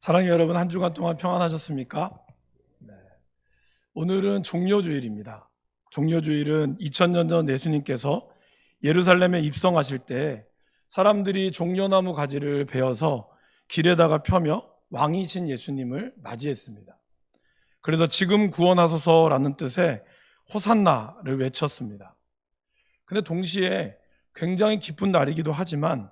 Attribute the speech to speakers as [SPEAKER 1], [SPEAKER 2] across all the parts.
[SPEAKER 1] 사랑의 여러분 한 주간 동안 평안하셨습니까? 네. 오늘은 종료주일입니다. 종료주일은 2000년 전 예수님께서 예루살렘에 입성하실 때 사람들이 종려나무 가지를 베어서 길에다가 펴며 왕이신 예수님을 맞이했습니다. 그래서 지금 구원하소서라는 뜻의 호산나를 외쳤습니다. 근데 동시에 굉장히 기쁜 날이기도 하지만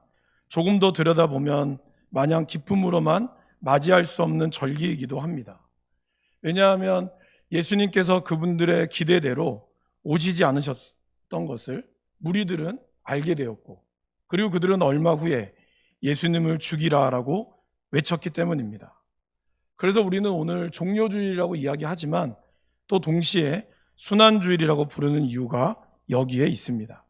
[SPEAKER 1] 조금 더 들여다보면 마냥 기쁨으로만 맞이할 수 없는 절기이기도 합니다. 왜냐하면 예수님께서 그분들의 기대대로 오시지 않으셨던 것을 무리들은 알게 되었고, 그리고 그들은 얼마 후에 예수님을 죽이라라고 외쳤기 때문입니다. 그래서 우리는 오늘 종료주일이라고 이야기하지만 또 동시에 순환주일이라고 부르는 이유가 여기에 있습니다.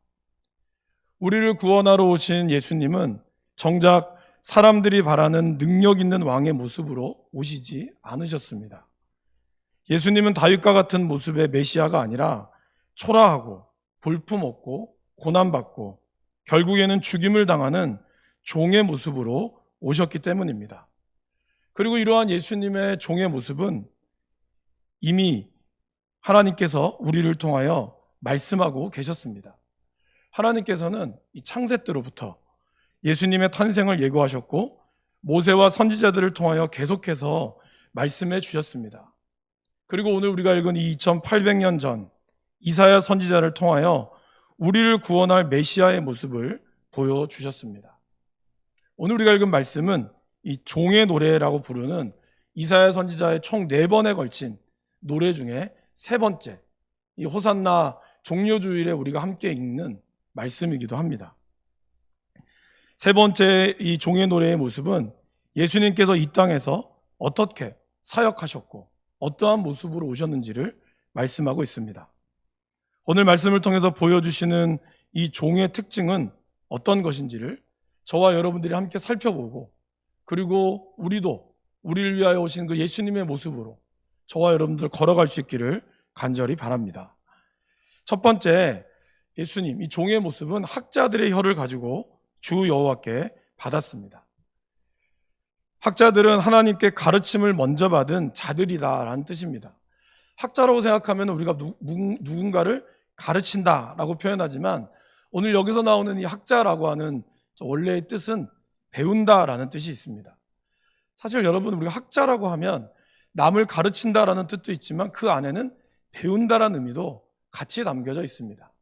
[SPEAKER 1] 우리를 구원하러 오신 예수님은 정작 사람들이 바라는 능력 있는 왕의 모습으로 오시지 않으셨습니다. 예수님은 다윗과 같은 모습의 메시아가 아니라 초라하고 볼품없고 고난받고 결국에는 죽임을 당하는 종의 모습으로 오셨기 때문입니다. 그리고 이러한 예수님의 종의 모습은 이미 하나님께서 우리를 통하여 말씀하고 계셨습니다. 하나님께서는 이 창세 때로부터 예수님의 탄생을 예고하셨고 모세와 선지자들을 통하여 계속해서 말씀해 주셨습니다. 그리고 오늘 우리가 읽은 이 2800년 전 이사야 선지자를 통하여 우리를 구원할 메시아의 모습을 보여 주셨습니다. 오늘 우리가 읽은 말씀은 이 종의 노래라고 부르는 이사야 선지자의 총 네 번에 걸친 노래 중에 세 번째, 이 호산나 종료주일에 우리가 함께 읽는 말씀이기도 합니다. 세 번째 이 종의 노래의 모습은 예수님께서 이 땅에서 어떻게 사역하셨고 어떠한 모습으로 오셨는지를 말씀하고 있습니다. 오늘 말씀을 통해서 보여주시는 이 종의 특징은 어떤 것인지를 저와 여러분들이 함께 살펴보고 그리고 우리도 우리를 위하여 오신 그 예수님의 모습으로 저와 여러분들 걸어갈 수 있기를 간절히 바랍니다. 첫 번째, 예수님, 이 종의 모습은 학자들의 혀를 가지고 주 여호와께 받았습니다. 학자들은 하나님께 가르침을 먼저 받은 자들이다라는 뜻입니다. 학자라고 생각하면 우리가 누, 누군가를 가르친다라고 표현하지만 오늘 여기서 나오는 이 학자라고 하는 원래의 뜻은 배운다라는 뜻이 있습니다. 사실 여러분 우리가 학자라고 하면 남을 가르친다라는 뜻도 있지만 그 안에는 배운다라는 의미도 같이 담겨져 있습니다.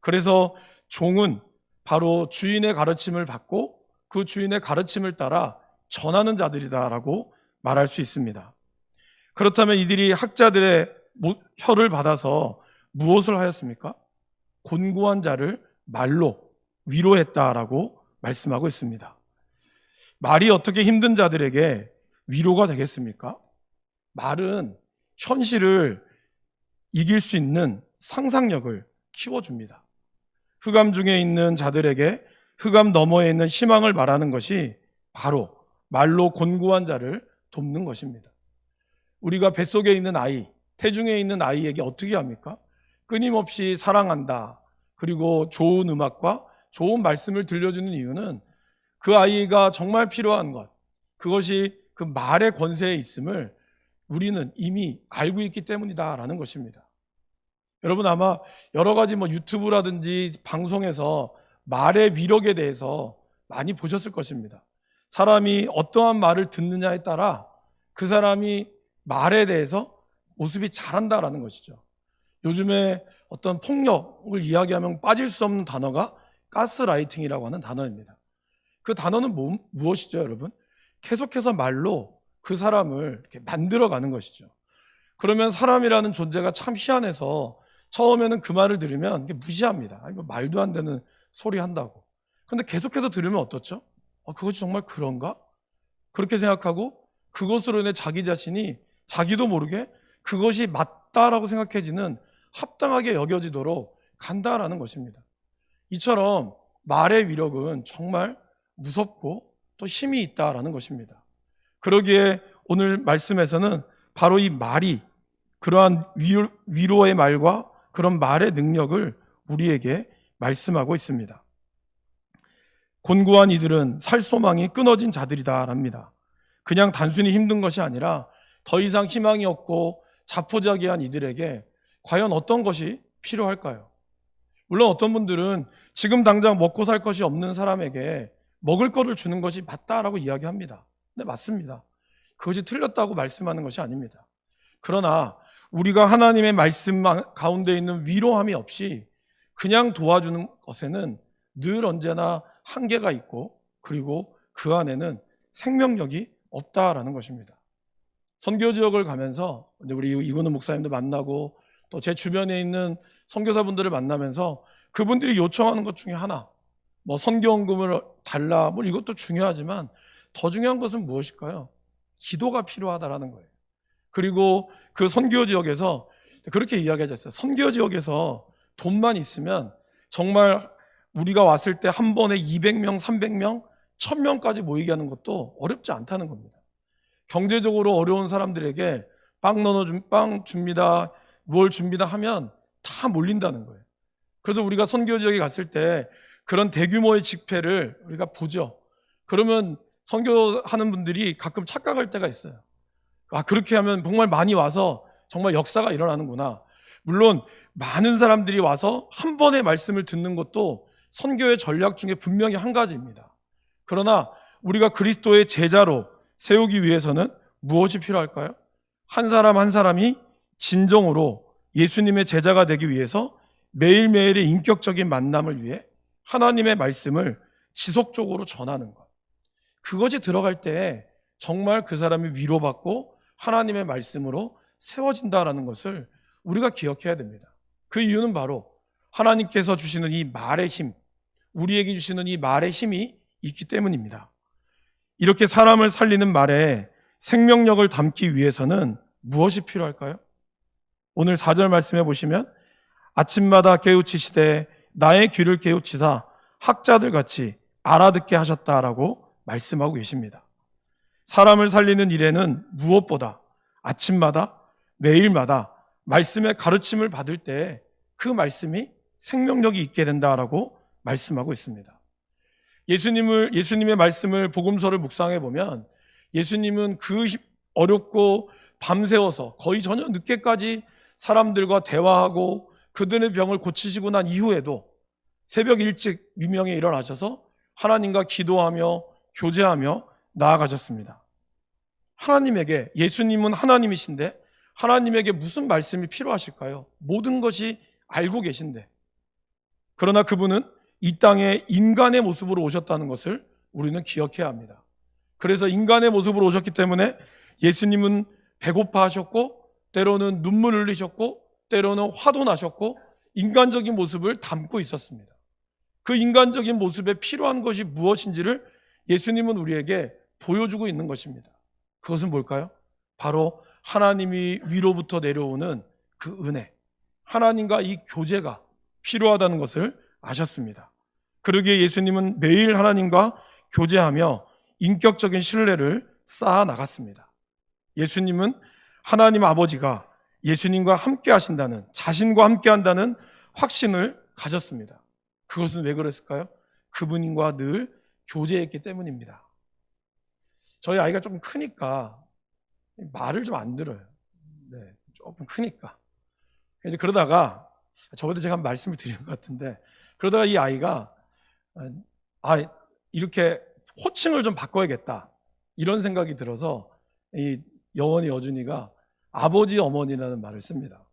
[SPEAKER 1] 그래서 종은 바로 주인의 가르침을 받고 그 주인의 가르침을 따라 전하는 자들이다라고 말할 수 있습니다. 그렇다면 이들이 학자들의 혀를 받아서 무엇을 하였습니까? 곤고한 자를 말로 위로했다라고 말씀하고 있습니다. 말이 어떻게 힘든 자들에게 위로가 되겠습니까? 말은 현실을 이길 수 있는 상상력을 키워줍니다. 흑암 중에 있는 자들에게 흑암 너머에 있는 희망을 말하는 것이 바로 말로 곤고한 자를 돕는 것입니다. 우리가 뱃속에 있는 아이, 태중에 있는 아이에게 어떻게 합니까? 끊임없이 사랑한다. 그리고 좋은 음악과 좋은 말씀을 들려주는 이유는 그 아이가 정말 필요한 것, 그것이 그 말의 권세에 있음을 우리는 이미 알고 있기 때문이다라는 것입니다. 여러분 아마 여러 가지 뭐 유튜브라든지 방송에서 말의 위력에 대해서 많이 보셨을 것입니다. 사람이 어떠한 말을 듣느냐에 따라 그 사람이 말에 대해서 모습이 잘한다라는 것이죠. 요즘에 어떤 폭력을 이야기하면 빠질 수 없는 단어가 가스라이팅이라고 하는 단어입니다. 그 단어는 뭐, 무엇이죠, 여러분? 계속해서 말로 그 사람을 만들어가는 것이죠. 그러면 사람이라는 존재가 참 희한해서 처음에는 그 말을 들으면 무시합니다. 아니, 뭐 말도 안 되는 소리 한다고. 근데 계속해서 들으면 어떻죠? 어, 그것이 정말 그런가? 그렇게 생각하고 그것으로 인해 자기 자신이 자기도 모르게 그것이 맞다라고 생각해지는 합당하게 여겨지도록 간다라는 것입니다. 이처럼 말의 위력은 정말 무섭고 또 힘이 있다라는 것입니다. 그러기에 오늘 말씀에서는 바로 이 말이 그러한 위로의 말과 그런 말의 능력을 우리에게 말씀하고 있습니다. 곤고한 이들은 살 소망이 끊어진 자들이다랍니다. 그냥 단순히 힘든 것이 아니라 더 이상 희망이 없고 자포자기한 이들에게 과연 어떤 것이 필요할까요? 물론 어떤 분들은 지금 당장 먹고 살 것이 없는 사람에게 먹을 거를 주는 것이 맞다라고 이야기합니다. 네, 맞습니다. 그것이 틀렸다고 말씀하는 것이 아닙니다. 그러나 우리가 하나님의 말씀 가운데 있는 위로함이 없이 그냥 도와주는 것에는 늘 언제나 한계가 있고 그리고 그 안에는 생명력이 없다라는 것입니다. 선교 지역을 가면서 이제 우리 이근우 목사님도 만나고 또 제 주변에 있는 선교사분들을 만나면서 그분들이 요청하는 것 중에 하나, 뭐 선교원금을 달라, 뭐 이것도 중요하지만 더 중요한 것은 무엇일까요? 기도가 필요하다라는 거예요. 그리고 그 선교 지역에서 그렇게 이야기하셨어요. 선교 지역에서 돈만 있으면 정말 우리가 왔을 때 한 번에 200명, 300명, 1000명까지 모이게 하는 것도 어렵지 않다는 겁니다. 경제적으로 어려운 사람들에게 빵 넣어 준, 빵 줍니다. 뭘 줍니다 하면 다 몰린다는 거예요. 그래서 우리가 선교 지역에 갔을 때 그런 대규모의 집회를 우리가 보죠. 그러면 선교하는 분들이 가끔 착각할 때가 있어요. 아, 그렇게 하면 정말 많이 와서 정말 역사가 일어나는구나. 물론 많은 사람들이 와서 한 번의 말씀을 듣는 것도 선교의 전략 중에 분명히 한 가지입니다. 그러나 우리가 그리스도의 제자로 세우기 위해서는 무엇이 필요할까요? 한 사람 한 사람이 진정으로 예수님의 제자가 되기 위해서 매일매일의 인격적인 만남을 위해 하나님의 말씀을 지속적으로 전하는 것. 그것이 들어갈 때 정말 그 사람이 위로받고 하나님의 말씀으로 세워진다라는 것을 우리가 기억해야 됩니다. 그 이유는 바로 하나님께서 주시는 이 말의 힘, 우리에게 주시는 이 말의 힘이 있기 때문입니다. 이렇게 사람을 살리는 말에 생명력을 담기 위해서는 무엇이 필요할까요? 오늘 4절 말씀해 보시면 아침마다 깨우치시되 나의 귀를 깨우치사 학자들 같이 알아듣게 하셨다라고 말씀하고 계십니다. 사람을 살리는 일에는 무엇보다 아침마다 매일마다 말씀의 가르침을 받을 때 그 말씀이 생명력이 있게 된다라고 말씀하고 있습니다. 예수님을 예수님의 말씀을 복음서를 묵상해 보면 예수님은 그 어렵고 밤새워서 거의 저녁 늦게까지 사람들과 대화하고 그들의 병을 고치시고 난 이후에도 새벽 일찍 미명에 일어나셔서 하나님과 기도하며 교제하며 나아가셨습니다. 하나님에게 예수님은 하나님이신데 하나님에게 무슨 말씀이 필요하실까요? 모든 것이 알고 계신데. 그러나 그분은 이 땅에 인간의 모습으로 오셨다는 것을 우리는 기억해야 합니다. 그래서 인간의 모습으로 오셨기 때문에 예수님은 배고파 하셨고, 때로는 눈물 흘리셨고, 때로는 화도 나셨고, 인간적인 모습을 담고 있었습니다. 그 인간적인 모습에 필요한 것이 무엇인지를 예수님은 우리에게 보여주고 있는 것입니다. 그것은 뭘까요? 바로 하나님이 위로부터 내려오는 그 은혜, 하나님과 이 교제가 필요하다는 것을 아셨습니다. 그러기에 예수님은 매일 하나님과 교제하며 인격적인 신뢰를 쌓아 나갔습니다. 예수님은 하나님 아버지가 예수님과 함께 하신다는, 자신과 함께 한다는 확신을 가졌습니다. 그것은 왜 그랬을까요? 그분과 늘 교제했기 때문입니다. 저희 아이가 조금 크니까 말을 좀 안 들어요. 네, 조금 크니까. 이제 그러다가 저번에 제가 한 말씀을 드린 것 같은데 그러다가 이 아이가 아 이렇게 호칭을 좀 바꿔야겠다 이런 생각이 들어서 이 여원이 여준이가 아버지 어머니라는 말을 씁니다.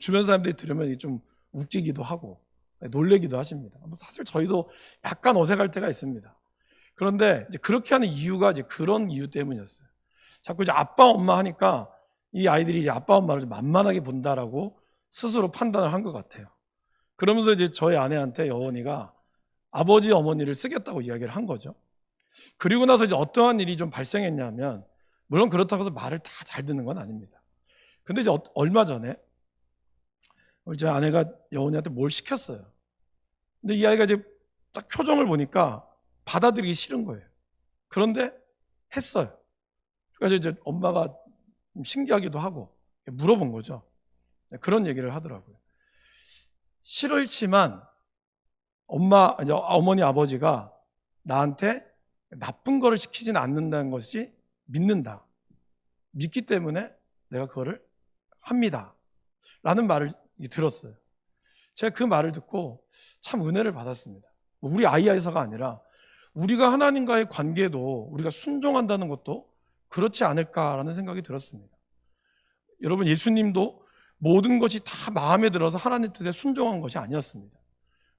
[SPEAKER 1] 주변 사람들이 들으면 좀 웃기기도 하고 놀래기도 하십니다. 뭐 사실 저희도 약간 어색할 때가 있습니다. 그런데 이제 그렇게 하는 이유가 이제 그런 이유 때문이었어요. 자꾸 이제 아빠, 엄마 하니까 이 아이들이 이제 아빠, 엄마를 좀 만만하게 본다라고 스스로 판단을 한 것 같아요. 그러면서 이제 저희 아내한테 여원이가 아버지, 어머니를 쓰겠다고 이야기를 한 거죠. 그리고 나서 이제 어떠한 일이 좀 발생했냐면, 물론 그렇다고 해서 말을 다 잘 듣는 건 아닙니다. 근데 이제 어, 얼마 전에 제 아내가 여원이한테 뭘 시켰어요. 근데 이 아이가 이제 딱 표정을 보니까 받아들이기 싫은 거예요. 그런데 했어요. 그래서 이제 엄마가 신기하기도 하고 물어본 거죠. 네, 그런 얘기를 하더라고요. 싫을지만 엄마, 이제 어머니 아버지가 나한테 나쁜 거를 시키지는 않는다는 것이 믿는다. 믿기 때문에 내가 그거를 합니다. 라는 말을 들었어요. 제가 그 말을 듣고 참 은혜를 받았습니다. 우리 아이아이서가 아니라 우리가 하나님과의 관계도 우리가 순종한다는 것도 그렇지 않을까라는 생각이 들었습니다. 여러분, 예수님도 모든 것이 다 마음에 들어서 하나님 뜻에 순종한 것이 아니었습니다.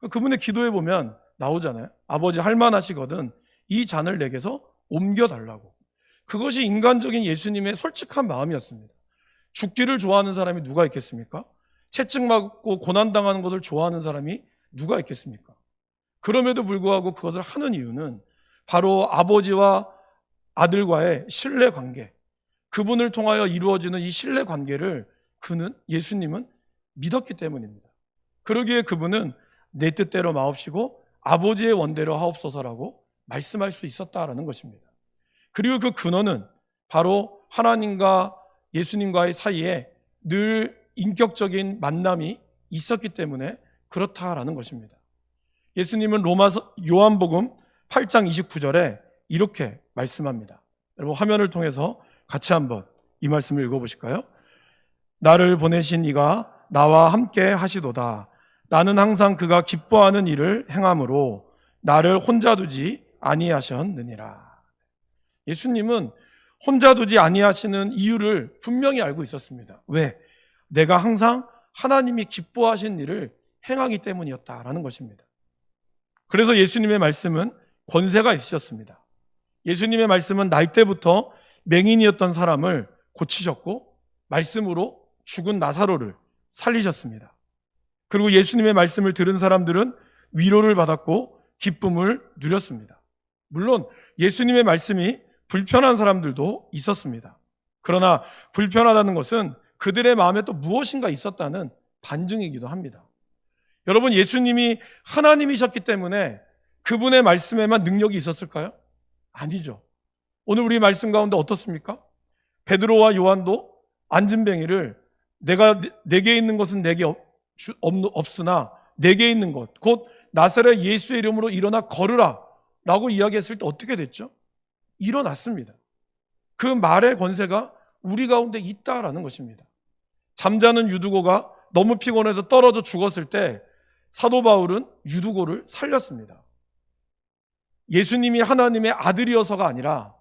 [SPEAKER 1] 그분의 기도에 보면 나오잖아요. 아버지 할만하시거든 이 잔을 내게서 옮겨달라고. 그것이 인간적인 예수님의 솔직한 마음이었습니다. 죽기를 좋아하는 사람이 누가 있겠습니까? 채찍 맞고 고난당하는 것을 좋아하는 사람이 누가 있겠습니까? 그럼에도 불구하고 그것을 하는 이유는 바로 아버지와 아들과의 신뢰 관계, 그분을 통하여 이루어지는 이 신뢰 관계를 그는, 예수님은 믿었기 때문입니다. 그러기에 그분은 내 뜻대로 마옵시고 아버지의 원대로 하옵소서라고 말씀할 수 있었다라는 것입니다. 그리고 그 근원은 바로 하나님과 예수님과의 사이에 늘 인격적인 만남이 있었기 때문에 그렇다라는 것입니다. 예수님은 로마서 요한복음 8장 29절에 이렇게 말씀합니다. 여러분 화면을 통해서 같이 한번 이 말씀을 읽어 보실까요? 나를 보내신 이가 나와 함께 하시도다. 나는 항상 그가 기뻐하는 일을 행함으로 나를 혼자 두지 아니하셨느니라. 예수님은 혼자 두지 아니하시는 이유를 분명히 알고 있었습니다. 왜? 내가 항상 하나님이 기뻐하신 일을 행하기 때문이었다라는 것입니다. 그래서 예수님의 말씀은 권세가 있으셨습니다. 예수님의 말씀은 날 때부터 맹인이었던 사람을 고치셨고 말씀으로 죽은 나사로를 살리셨습니다. 그리고 예수님의 말씀을 들은 사람들은 위로를 받았고 기쁨을 누렸습니다. 물론 예수님의 말씀이 불편한 사람들도 있었습니다. 그러나 불편하다는 것은 그들의 마음에 또 무엇인가 있었다는 반증이기도 합니다. 여러분, 예수님이 하나님이셨기 때문에 그분의 말씀에만 능력이 있었을까요? 아니죠. 오늘 우리 말씀 가운데 어떻습니까? 베드로와 요한도 안진뱅이를 내가 내게 있는 것은 내게 없, 없으나 내게 있는 것, 곧 나사렛 예수의 이름으로 일어나 걸으라 라고 이야기했을 때 어떻게 됐죠? 일어났습니다. 그 말의 권세가 우리 가운데 있다라는 것입니다. 잠자는 유두고가 너무 피곤해서 떨어져 죽었을 때 사도 바울은 유두고를 살렸습니다. 예수님이 하나님의 아들이어서가 아니라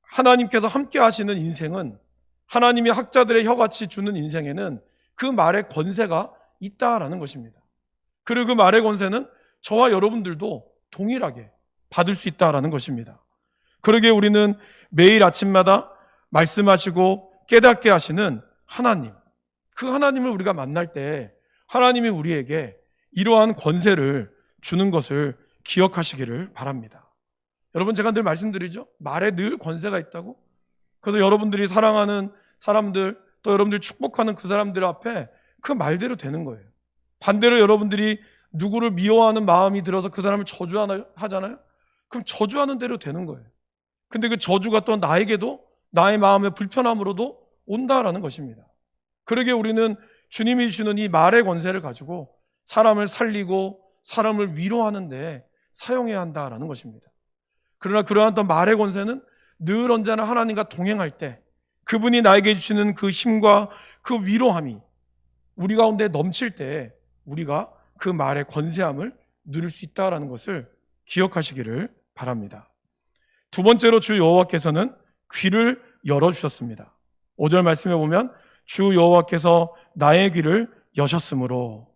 [SPEAKER 1] 하나님께서 함께 하시는 인생은 하나님이 학자들의 혀같이 주는 인생에는 그 말의 권세가 있다라는 것입니다. 그리고 그 말의 권세는 저와 여러분들도 동일하게 받을 수 있다라는 것입니다. 그러기에 우리는 매일 아침마다 말씀하시고 깨닫게 하시는 하나님, 그 하나님을 우리가 만날 때 하나님이 우리에게 이러한 권세를 주는 것을 기억하시기를 바랍니다. 여러분 제가 늘 말씀드리죠. 말에 늘 권세가 있다고. 그래서 여러분들이 사랑하는 사람들 또 여러분들이 축복하는 그 사람들 앞에 그 말대로 되는 거예요. 반대로 여러분들이 누구를 미워하는 마음이 들어서 그 사람을 저주하잖아요. 그럼 저주하는 대로 되는 거예요. 근데 그 저주가 또 나에게도 나의 마음의 불편함으로도 온다라는 것입니다. 그러게 우리는 주님이 주는 이 말의 권세를 가지고 사람을 살리고 사람을 위로하는데 사용해야 한다라는 것입니다. 그러나 그러한 또 말의 권세는 늘 언제나 하나님과 동행할 때 그분이 나에게 주시는 그 힘과 그 위로함이 우리 가운데 넘칠 때 우리가 그 말의 권세함을 누릴 수 있다라는 것을 기억하시기를 바랍니다. 두 번째로 주 여호와께서는 귀를 열어 주셨습니다. 5절 말씀에 보면 주 여호와께서 나의 귀를 여셨으므로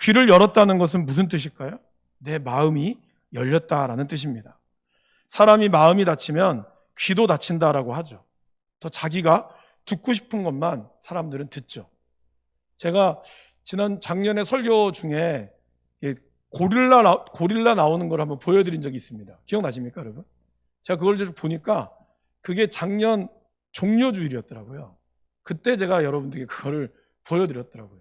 [SPEAKER 1] 귀를 열었다는 것은 무슨 뜻일까요? 내 마음이 열렸다라는 뜻입니다. 사람이 마음이 닫히면 귀도 닫힌다라고 하죠. 더 자기가 듣고 싶은 것만 사람들은 듣죠. 제가 지난 작년에 설교 중에 고릴라, 고릴라 나오는 걸 한번 보여드린 적이 있습니다. 기억나십니까, 여러분? 제가 그걸 쭉 보니까 그게 작년 종료주일이었더라고요. 그때 제가 여러분들에게 그거를 보여드렸더라고요.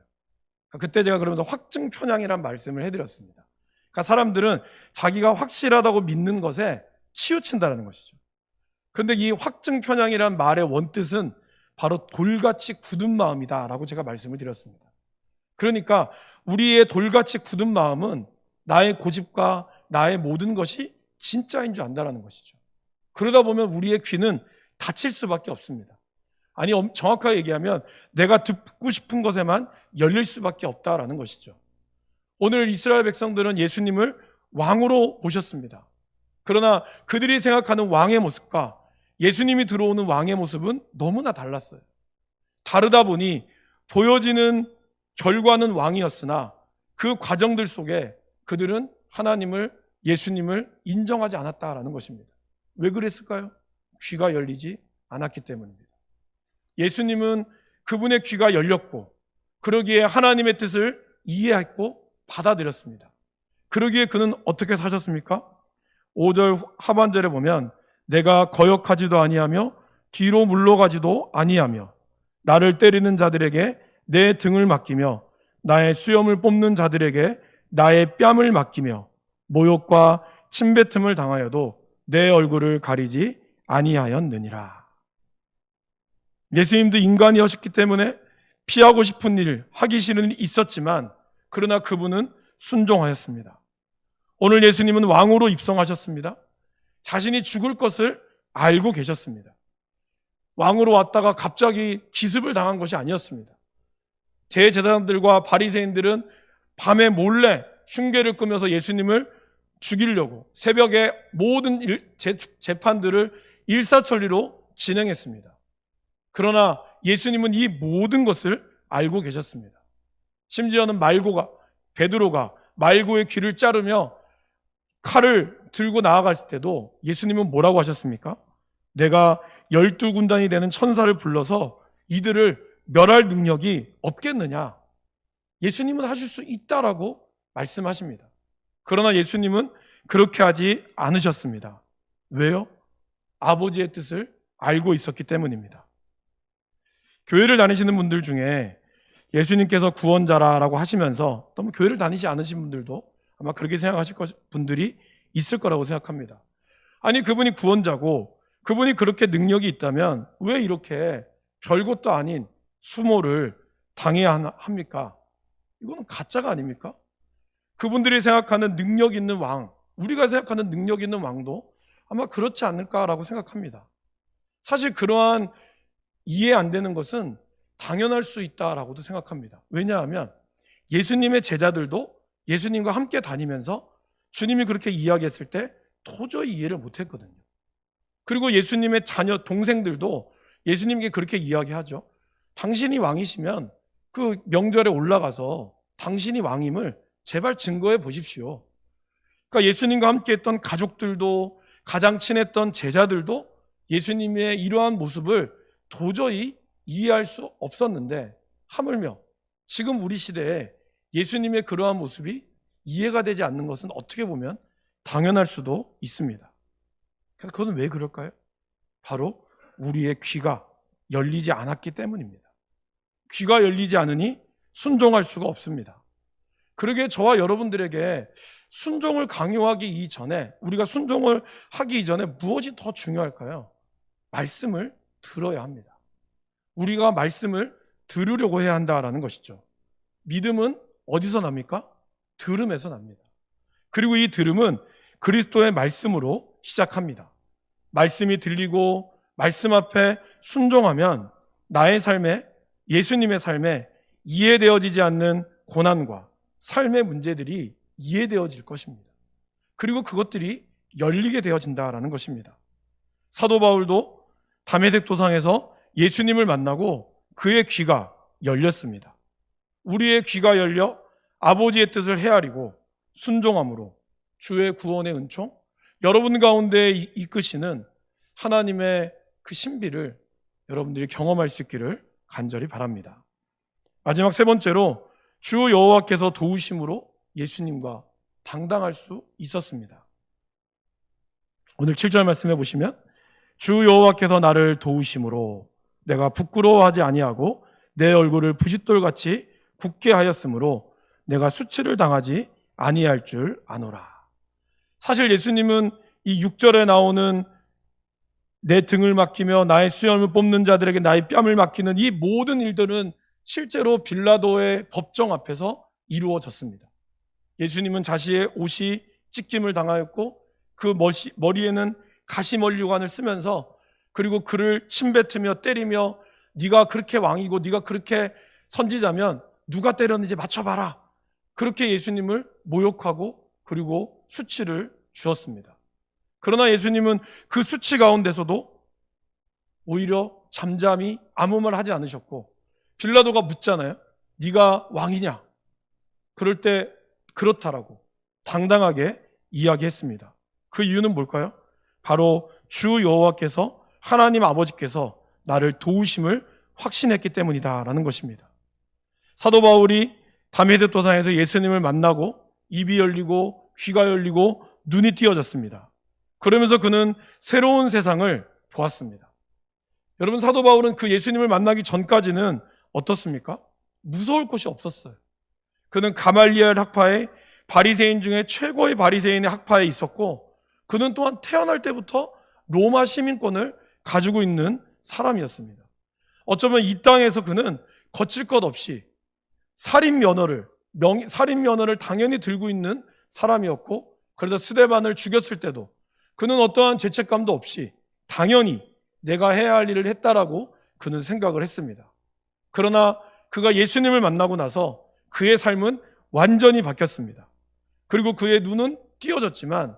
[SPEAKER 1] 그때 제가 그러면서 확증 편향이란 말씀을 해드렸습니다. 그러니까 사람들은 자기가 확실하다고 믿는 것에 치우친다는 것이죠. 그런데 이 확증 편향이란 말의 원뜻은 바로 돌같이 굳은 마음이다 라고 제가 말씀을 드렸습니다. 그러니까 우리의 돌같이 굳은 마음은 나의 고집과 나의 모든 것이 진짜인 줄 안다라는 것이죠. 그러다 보면 우리의 귀는 닫힐 수밖에 없습니다. 아니 엄- 정확하게 얘기하면 내가 듣고 싶은 것에만 열릴 수밖에 없다라는 것이죠. 오늘 이스라엘 백성들은 예수님을 왕으로 보셨습니다. 그러나 그들이 생각하는 왕의 모습과 예수님이 들어오는 왕의 모습은 너무나 달랐어요. 다르다 보니 보여지는 결과는 왕이었으나 그 과정들 속에 그들은 하나님을 예수님을 인정하지 않았다라는 것입니다. 왜 그랬을까요? 귀가 열리지 않았기 때문입니다. 예수님은 그분의 귀가 열렸고 그러기에 하나님의 뜻을 이해했고 받아들였습니다. 그러기에 그는 어떻게 사셨습니까? 5절 하반절에 보면 내가 거역하지도 아니하며 뒤로 물러가지도 아니하며 나를 때리는 자들에게 내 등을 맡기며 나의 수염을 뽑는 자들에게 나의 뺨을 맡기며 모욕과 침뱉음을 당하여도 내 얼굴을 가리지 아니하였느니라. 예수님도 인간이었기 때문에 피하고 싶은 일, 하기 싫은 일 있었지만 그러나 그분은 순종하였습니다. 오늘 예수님은 왕으로 입성하셨습니다. 자신이 죽을 것을 알고 계셨습니다. 왕으로 왔다가 갑자기 기습을 당한 것이 아니었습니다. 제제사장들과 바리새인들은 밤에 몰래 흉계를 끄면서 예수님을 죽이려고 새벽에 모든 일- 재- 재판들을 일사천리로 진행했습니다. 그러나 예수님은 이 모든 것을 알고 계셨습니다. 심지어는 말고가 베드로가 말고의 귀를 자르며 칼을 들고 나아갔을 때도 예수님은 뭐라고 하셨습니까? 내가 열두 군단이 되는 천사를 불러서 이들을 멸할 능력이 없겠느냐? 예수님은 하실 수 있다라고 말씀하십니다. 그러나 예수님은 그렇게 하지 않으셨습니다. 왜요? 아버지의 뜻을 알고 있었기 때문입니다. 교회를 다니시는 분들 중에 예수님께서 구원자라고 하시면서 너무 교회를 다니지 않으신 분들도 아마 그렇게 생각하실 것- 분들이 있을 거라고 생각합니다. 아니, 그분이 구원자고 그분이 그렇게 능력이 있다면 왜 이렇게 별것도 아닌 수모를 당해야 합니까? 이거는 가짜가 아닙니까? 그분들이 생각하는 능력 있는 왕, 우리가 생각하는 능력 있는 왕도 아마 그렇지 않을까라고 생각합니다. 사실 그러한 이해 안 되는 것은 당연할 수 있다라고도 생각합니다. 왜냐하면 예수님의 제자들도 예수님과 함께 다니면서 주님이 그렇게 이야기했을 때 도저히 이해를 못 했거든요. 그리고 예수님의 자녀, 동생들도 예수님께 그렇게 이야기하죠. 당신이 왕이시면 그 명절에 올라가서 당신이 왕임을 제발 증거해 보십시오. 그러니까 예수님과 함께 했던 가족들도 가장 친했던 제자들도 예수님의 이러한 모습을 도저히 이해할 수 없었는데 하물며 지금 우리 시대에 예수님의 그러한 모습이 이해가 되지 않는 것은 어떻게 보면 당연할 수도 있습니다. 그건 왜 그럴까요? 바로 우리의 귀가 열리지 않았기 때문입니다. 귀가 열리지 않으니 순종할 수가 없습니다. 그러게 저와 여러분들에게 순종을 강요하기 이전에 우리가 순종을 하기 이전에 무엇이 더 중요할까요? 말씀을 들어야 합니다. 우리가 말씀을 들으려고 해야 한다라는 것이죠. 믿음은 어디서 납니까? 들음에서 납니다. 그리고 이 들음은 그리스도의 말씀으로 시작합니다. 말씀이 들리고 말씀 앞에 순종하면 나의 삶에 예수님의 삶에 이해되어지지 않는 고난과 삶의 문제들이 이해되어질 것입니다. 그리고 그것들이 열리게 되어진다라는 것입니다. 사도 바울도 담에색 도상에서 예수님을 만나고 그의 귀가 열렸습니다. 우리의 귀가 열려 아버지의 뜻을 헤아리고 순종함으로 주의 구원의 은총, 여러분 가운데 이- 이끄시는 하나님의 그 신비를 여러분들이 경험할 수 있기를 간절히 바랍니다. 마지막 세 번째로 주 여호와께서 도우심으로 예수님과 당당할 수 있었습니다. 오늘 7절 말씀해 보시면 주 여호와께서 나를 도우심으로 내가 부끄러워하지 아니하고 내 얼굴을 부싯돌같이 굳게 하였으므로 내가 수치를 당하지 아니할 줄 아노라. 사실 예수님은 이 6절에 나오는 내 등을 맡기며 나의 수염을 뽑는 자들에게 나의 뺨을 맡기는 이 모든 일들은 실제로 빌라도의 법정 앞에서 이루어졌습니다. 예수님은 자신의 옷이 찢김을 당하였고 그 머리에는 가시멀리관을 쓰면서 그리고 그를 침뱉으며 때리며 네가 그렇게 왕이고 네가 그렇게 선지자면 누가 때렸는지 맞춰봐라. 그렇게 예수님을 모욕하고 그리고 수치를 주었습니다. 그러나 예수님은 그 수치 가운데서도 오히려 잠잠히 아무 말 하지 않으셨고 빌라도가 묻잖아요. 네가 왕이냐? 그럴 때 그렇다라고 당당하게 이야기했습니다. 그 이유는 뭘까요? 바로 주 여호와께서 하나님 아버지께서 나를 도우심을 확신했기 때문이다라는 것입니다. 사도 바울이 다메섹 도상에서 예수님을 만나고 입이 열리고 귀가 열리고 눈이 띄어졌습니다. 그러면서 그는 새로운 세상을 보았습니다. 여러분 사도 바울은 그 예수님을 만나기 전까지는 어떻습니까? 무서울 것이 없었어요. 그는 가말리엘 학파의 바리새인 중에 최고의 바리새인의 학파에 있었고 그는 또한 태어날 때부터 로마 시민권을 가지고 있는 사람이었습니다. 어쩌면 이 땅에서 그는 거칠 것 없이 살인 면허를 명, 살인 면허를 당연히 들고 있는 사람이었고 그래서 스데반을 죽였을 때도 그는 어떠한 죄책감도 없이 당연히 내가 해야 할 일을 했다라고 그는 생각을 했습니다. 그러나 그가 예수님을 만나고 나서 그의 삶은 완전히 바뀌었습니다. 그리고 그의 눈은 띄어졌지만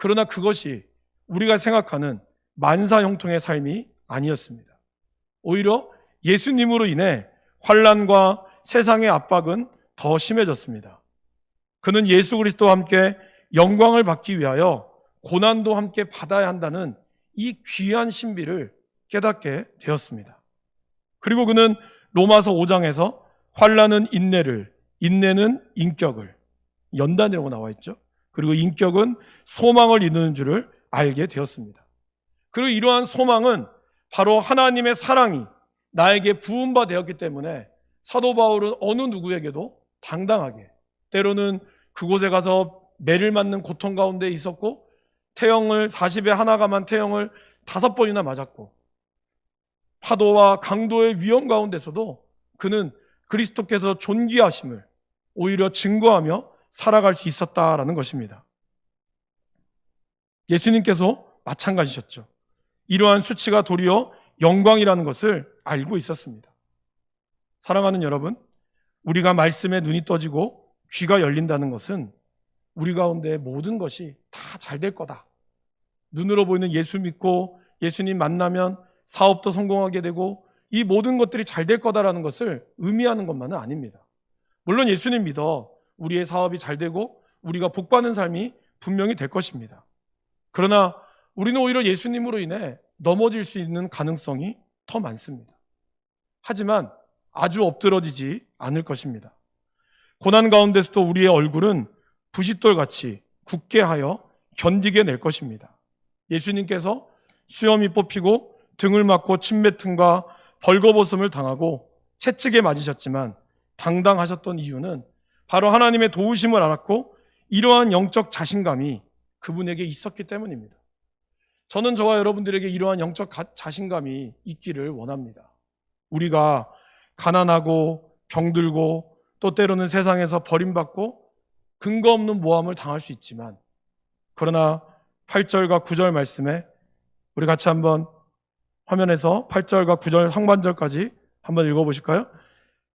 [SPEAKER 1] 그러나 그것이 우리가 생각하는 만사 형통의 삶이 아니었습니다. 오히려 예수님으로 인해 환란과 세상의 압박은 더 심해졌습니다. 그는 예수 그리스도와 함께 영광을 받기 위하여 고난도 함께 받아야 한다는 이 귀한 신비를 깨닫게 되었습니다. 그리고 그는 로마서 5장에서 환란은 인내를, 인내는 인격을 연단이라고 나와 있죠. 그리고 인격은 소망을 이루는 줄을 알게 되었습니다. 그리고 이러한 소망은 바로 하나님의 사랑이 나에게 부음바 되었기 때문에 사도 바울은 어느 누구에게도 당당하게 때로는 그곳에 가서 매를 맞는 고통 가운데 있었고 태형을 40에 하나가만 태형을 다섯 번이나 맞았고 파도와 강도의 위험 가운데서도 그는 그리스도께서 존귀하심을 오히려 증거하며 살아갈 수 있었다라는 것입니다. 예수님께서 마찬가지셨죠. 이러한 수치가 도리어 영광이라는 것을 알고 있었습니다. 사랑하는 여러분, 우리가 말씀에 눈이 떠지고 귀가 열린다는 것은 우리 가운데 모든 것이 다 잘 될 거다. 눈으로 보이는 예수 믿고 예수님 만나면 사업도 성공하게 되고 이 모든 것들이 잘 될 거다라는 것을 의미하는 것만은 아닙니다. 물론 예수님 믿어 우리의 사업이 잘 되고 우리가 복받는 삶이 분명히 될 것입니다. 그러나 우리는 오히려 예수님으로 인해 넘어질 수 있는 가능성이 더 많습니다. 하지만 아주 엎드러지지 않을 것입니다. 고난 가운데서도 우리의 얼굴은 부싯돌 같이 굳게 하여 견디게 낼 것입니다. 예수님께서 수염이 뽑히고 등을 맞고 침뱉음과 벌거벗음을 당하고 채찍에 맞으셨지만 당당하셨던 이유는 바로 하나님의 도우심을 알았고 이러한 영적 자신감이 그분에게 있었기 때문입니다. 저는 저와 여러분들에게 이러한 영적 자신감이 있기를 원합니다. 우리가 가난하고 병들고 또 때로는 세상에서 버림받고 근거 없는 모함을 당할 수 있지만 그러나 8절과 9절 말씀에 우리 같이 한번 화면에서 8절과 9절 상반절까지 한번 읽어보실까요?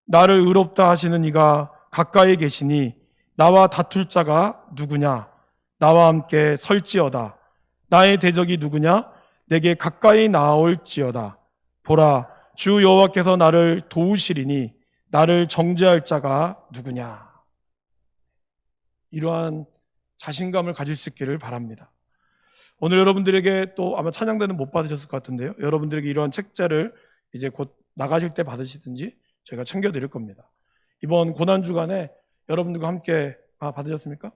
[SPEAKER 1] 나를 의롭다 하시는 이가 가까이 계시니 나와 다툴 자가 누구냐? 나와 함께 설지어다. 나의 대적이 누구냐? 내게 가까이 나올지어다. 보라, 주 여호와께서 나를 도우시리니 나를 정죄할 자가 누구냐? 이러한 자신감을 가질 수 있기를 바랍니다. 오늘 여러분들에게 또 아마 찬양대는 못 받으셨을 것 같은데요. 여러분들에게 이러한 책자를 이제 곧 나가실 때 받으시든지 제가 챙겨드릴 겁니다. 이번 고난 주간에 여러분들과 함께 아, 받으셨습니까?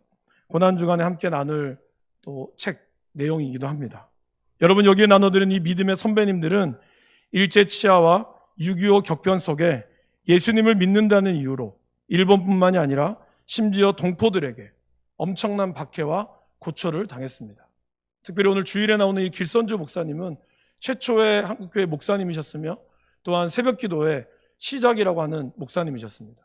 [SPEAKER 1] 고난 주간에 함께 나눌 또 책 내용이기도 합니다. 여러분 여기에 나눠드린 이 믿음의 선배님들은 일제 치하와 6.25 격변 속에 예수님을 믿는다는 이유로 일본뿐만이 아니라 심지어 동포들에게 엄청난 박해와 고초를 당했습니다. 특별히 오늘 주일에 나오는 이 길선주 목사님은 최초의 한국교회 목사님이셨으며 또한 새벽 기도의 시작이라고 하는 목사님이셨습니다.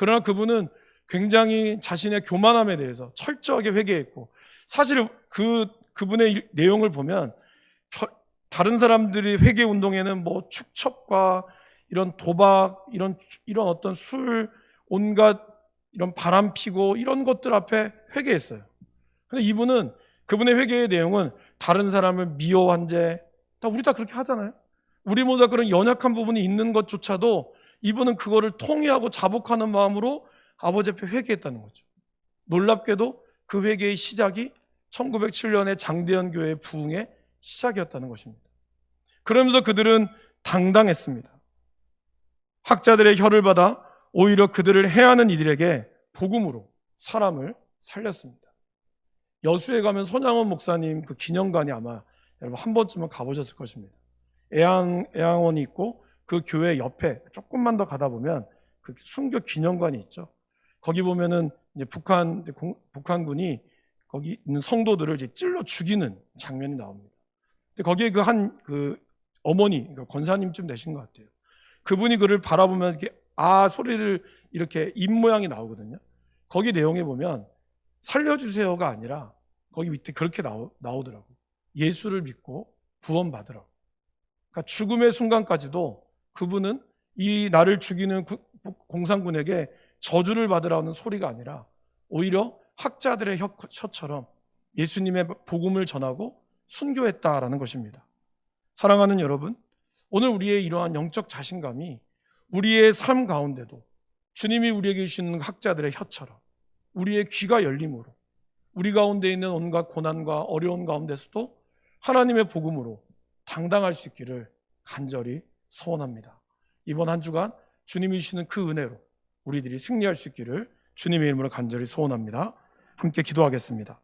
[SPEAKER 1] 그러나 그분은 굉장히 자신의 교만함에 대해서 철저하게 회개했고 사실 그 그분의 내용을 보면 다른 사람들이 회개 운동에는 뭐 축첩과 이런 도박, 이런 이런 어떤 술, 온갖 이런 바람 피고 이런 것들 앞에 회개했어요. 근데 이분은 그분의 회개의 내용은 다른 사람을 미워한 죄, 다 우리 다 그렇게 하잖아요. 우리 모두 다 그런 연약한 부분이 있는 것조차도 이분은 그거를 통회하고 자복하는 마음으로 아버지 앞에 회개했다는 거죠. 놀랍게도 그 회개의 시작이 1907년에 장대현 교회 부흥의 시작이었다는 것입니다. 그러면서 그들은 당당했습니다. 학자들의 혀를 받아 오히려 그들을 해하는 이들에게 복음으로 사람을 살렸습니다. 여수에 가면 손양원 목사님 그 기념관이 아마 여러분 한 번쯤은 가보셨을 것입니다. 애양, 애양원이 있고 그 교회 옆에 조금만 더 가다 보면 그 순교 기념관이 있죠. 거기 보면은 이제 북한, 공- 북한군이 거기 있는 성도들을 이제 찔러 죽이는 장면이 나옵니다. 근데 거기에 그한그 어머니, 그러니까 권사님쯤 되신 것 같아요. 그분이 그를 바라보면 이렇게 아 소리를 이렇게 입 모양이 나오거든요. 거기 내용에 보면 살려주세요가 아니라 거기 밑에 그렇게 나오, 나오더라고. 예수를 믿고 구원받으라고. 그러니까 죽음의 순간까지도 그분은 이 나를 죽이는 구- 공산군에게 저주를 받으라는 소리가 아니라 오히려 학자들의 혀, 혀처럼 예수님의 복음을 전하고 순교했다라는 것입니다. 사랑하는 여러분, 오늘 우리의 이러한 영적 자신감이 우리의 삶 가운데도 주님이 우리에게 주시는 학자들의 혀처럼 우리의 귀가 열림으로 우리 가운데 있는 온갖 고난과 어려운 가운데서도 하나님의 복음으로 당당할 수 있기를 간절히 소원합니다. 이번 한 주간 주님이 주시는 그 은혜로 우리들이 승리할 수 있기를 주님의 이름으로 간절히 소원합니다. 함께 기도하겠습니다.